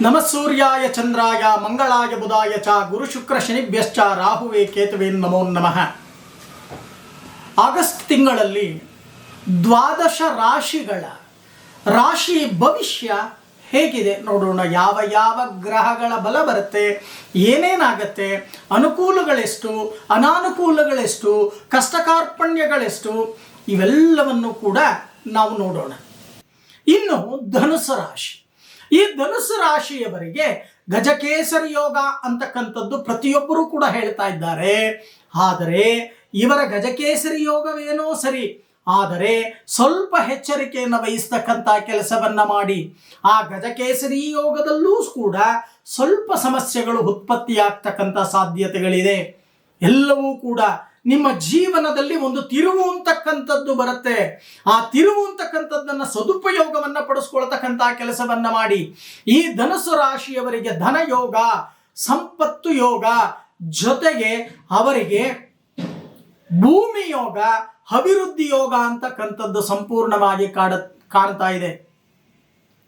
ನಮ ಸೂರ್ಯಾಯ ಚಂದ್ರಾಯ ಮಂಗಳಾಯ ಬುಧಾಯ ಚ ಗುರು ಶುಕ್ರ ಶನಿಭ್ಯಶ್ಚ ರಾಹುವೆ ಕೇತುವೆ ನಮೋ ನಮಃ. ಆಗಸ್ಟ್ ತಿಂಗಳಲ್ಲಿ ದ್ವಾದಶ ರಾಶಿಗಳ ರಾಶಿ ಭವಿಷ್ಯ ಹೇಗಿದೆ ನೋಡೋಣ. ಯಾವ ಯಾವ ಗ್ರಹಗಳ ಬಲ ಬರುತ್ತೆ, ಏನೇನಾಗತ್ತೆ, ಅನುಕೂಲಗಳೆಷ್ಟು, ಅನಾನುಕೂಲಗಳೆಷ್ಟು, ಕಷ್ಟಕಾರ್ಪಣ್ಯಗಳೆಷ್ಟು, ಇವೆಲ್ಲವನ್ನು ಕೂಡ ನಾವು ನೋಡೋಣ. ಇನ್ನು ಧನುಸ ರಾಶಿ. ಈ ಧನುಸು ರಾಶಿಯವರಿಗೆ ಗಜಕೇಸರಿ ಯೋಗ ಅಂತಕ್ಕಂಥದ್ದು ಪ್ರತಿಯೊಬ್ಬರೂ ಕೂಡ ಹೇಳ್ತಾ ಇದ್ದಾರೆ. ಆದರೆ ಇವರ ಗಜಕೇಸರಿ ಯೋಗವೇನೋ ಸರಿ, ಆದರೆ ಸ್ವಲ್ಪ ಎಚ್ಚರಿಕೆಯನ್ನು ವಹಿಸ್ತಕ್ಕಂಥ ಕೆಲಸವನ್ನ ಮಾಡಿ. ಆ ಗಜಕೇಸರಿ ಯೋಗದಲ್ಲೂ ಕೂಡ ಸ್ವಲ್ಪ ಸಮಸ್ಯೆಗಳು ಉತ್ಪತ್ತಿಯಾಗ್ತಕ್ಕಂಥ ಸಾಧ್ಯತೆಗಳಿದೆ. ಎಲ್ಲವೂ ಕೂಡ ನಿಮ್ಮ ಜೀವನದಲ್ಲಿ ಒಂದು ತಿರುವು ಅಂತಕ್ಕಂಥದ್ದು ಬರುತ್ತೆ. ಆ ತಿರುವು ಅಂತಕ್ಕಂಥದ್ದನ್ನ ಸದುಪಯೋಗವನ್ನ ಪಡಿಸ್ಕೊಳ್ತಕ್ಕಂಥ ಕೆಲಸವನ್ನ ಮಾಡಿ. ಈ ಧನಸ್ಸು ರಾಶಿಯವರಿಗೆ ಧನ ಯೋಗ, ಸಂಪತ್ತು ಯೋಗ ಜೊತೆಗೆ ಅವರಿಗೆ ಭೂಮಿ ಯೋಗ, ಅಭಿವೃದ್ಧಿ ಯೋಗ ಅಂತಕ್ಕಂಥದ್ದು ಸಂಪೂರ್ಣವಾಗಿ ಕಾಡ, ಕಾಣ್ತಾ ಇದೆ.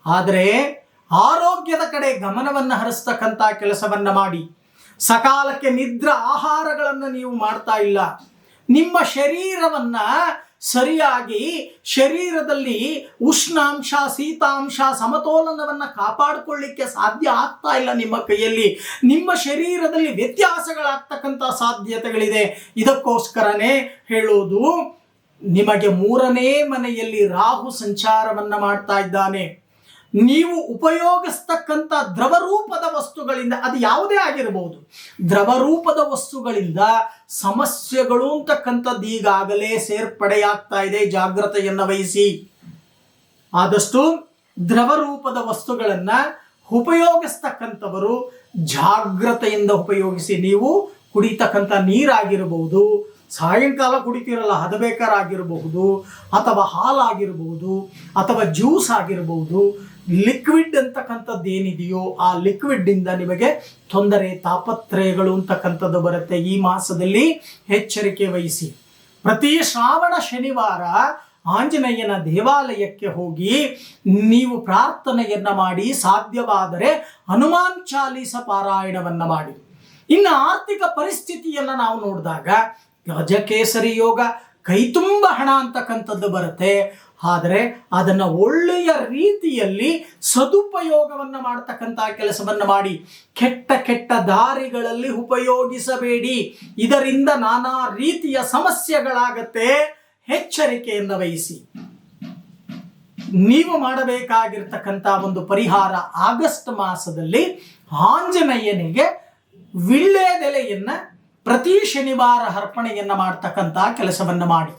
ಆದರೆ ಆರೋಗ್ಯದ ಕಡೆ ಗಮನವನ್ನು ಹರಿಸ್ತಕ್ಕಂಥ ಕೆಲಸವನ್ನ ಮಾಡಿ. ಸಕಾಲಕ್ಕೆ ನಿದ್ರ ಆಹಾರಗಳನ್ನು ನೀವು ಮಾಡ್ತಾ ಇಲ್ಲ. ನಿಮ್ಮ ಶರೀರವನ್ನ ಸರಿಯಾಗಿ ಶರೀರದಲ್ಲಿ ಉಷ್ಣಾಂಶ, ಶೀತಾಂಶ, ಸಮತೋಲನವನ್ನ ಕಾಪಾಡಿಕೊಳ್ಳಿಕ್ಕೆ ಸಾಧ್ಯ ಆಗ್ತಾ ಇಲ್ಲ ನಿಮ್ಮ ಕೈಯಲ್ಲಿ. ನಿಮ್ಮ ಶರೀರದಲ್ಲಿ ವ್ಯತ್ಯಾಸಗಳಾಗ್ತಕ್ಕಂಥ ಸಾಧ್ಯತೆಗಳಿದೆ. ಇದಕ್ಕೋಸ್ಕರನೇ ಹೇಳೋದು, ನಿಮಗೆ ಮೂರನೇ ಮನೆಯಲ್ಲಿ ರಾಹು ಸಂಚಾರವನ್ನ ಮಾಡ್ತಾ ಇದ್ದಾನೆ. ನೀವು ಉಪಯೋಗಿಸ್ತಕ್ಕಂಥ ದ್ರವರೂಪದ ವಸ್ತುಗಳಿಂದ ಅದು ಯಾವುದೇ ಆಗಿರಬಹುದು. ದ್ರವರೂಪದ ವಸ್ತುಗಳಿಂದ ಸಮಸ್ಯೆಗಳು ಅಂತಕ್ಕಂಥದ್ದು ಈಗಾಗಲೇ ಸೇರ್ಪಡೆಯಾಗ್ತಾ ಇದೆ, ಜಾಗ್ರತೆಯನ್ನು ವಹಿಸಿ. ಆದಷ್ಟು ದ್ರವರೂಪದ ವಸ್ತುಗಳನ್ನ ಉಪಯೋಗಿಸ್ತಕ್ಕಂಥವರು ಜಾಗ್ರತೆಯಿಂದ ಉಪಯೋಗಿಸಿ ನೀವು ಕುಡಿತಕ್ಕಂಥ ನೀರಾಗಿರಬಹುದು ಸಾಯಂಕಾಲ ಕುಡಿತೀರಲ್ಲ ಹದಬೇಕರ್ ಆಗಿರಬಹುದು, ಅಥವಾ ಹಾಲಾಗಿರ್ಬೋದು ಅಥವಾ ಜ್ಯೂಸ್ ಆಗಿರಬಹುದು ಲಿಕ್ವಿಡ್ ಅಂತಕ್ಕಂಥದ್ದು ಏನಿದೆಯೋ ಆ ಲಿಕ್ವಿಡ್ ಇಂದ ನಿಮಗೆ ತೊಂದರೆ, ತಾಪತ್ರಯಗಳು ಅಂತಕ್ಕಂಥದ್ದು ಬರುತ್ತೆ. ಈ ಮಾಸದಲ್ಲಿ ಎಚ್ಚರಿಕೆ ವಹಿಸಿ. ಪ್ರತಿ ಶ್ರಾವಣ, ಶನಿವಾರ ಆಂಜನೇಯನ ದೇವಾಲಯಕ್ಕೆ ಹೋಗಿ ನೀವು ಪ್ರಾರ್ಥನೆಯನ್ನ ಮಾಡಿ, ಸಾಧ್ಯವಾದರೆ ಹನುಮಾನ್ ಚಾಲೀಸ ಪಾರಾಯಣವನ್ನ ಮಾಡಿ. ಇನ್ನು ಆರ್ಥಿಕ ಪರಿಸ್ಥಿತಿಯನ್ನ ನಾವು ನೋಡಿದಾಗ ಗಜಕೇಸರಿ ಯೋಗ ಕೈ ತುಂಬ ಹಣ ಅಂತಕ್ಕಂಥದ್ದು ಬರುತ್ತೆ. ಆದರೆ ಅದನ್ನು ಒಳ್ಳೆಯ ರೀತಿಯಲ್ಲಿ ಸದುಪಯೋಗವನ್ನ ಮಾಡ್ತಕ್ಕಂಥ ಕೆಲಸವನ್ನು ಮಾಡಿ ಕೆಟ್ಟ ಕೆಟ್ಟ ದಾರಿಗಳಲ್ಲಿ ಉಪಯೋಗಿಸಬೇಡಿ. ಇದರಿಂದ ನಾನಾ ರೀತಿಯ ಸಮಸ್ಯೆಗಳಾಗತ್ತೆ. ಎಚ್ಚರಿಕೆಯಿಂದ ವಹಿಸಿ ನೀವು ಮಾಡಬೇಕಾಗಿರ್ತಕ್ಕಂಥ ಒಂದು ಪರಿಹಾರ ಆಗಸ್ಟ್ ಮಾಸದಲ್ಲಿ ಆಂಜನೇಯನಿಗೆ ವಿಳ್ಳೆದೆಲೆಯನ್ನ ಪ್ರತಿ ಶನಿವಾರ ಅರ್ಪಣೆಯನ್ನು ಮಾಡ್ತಕ್ಕಂಥ ಕೆಲಸವನ್ನು ಮಾಡಿ.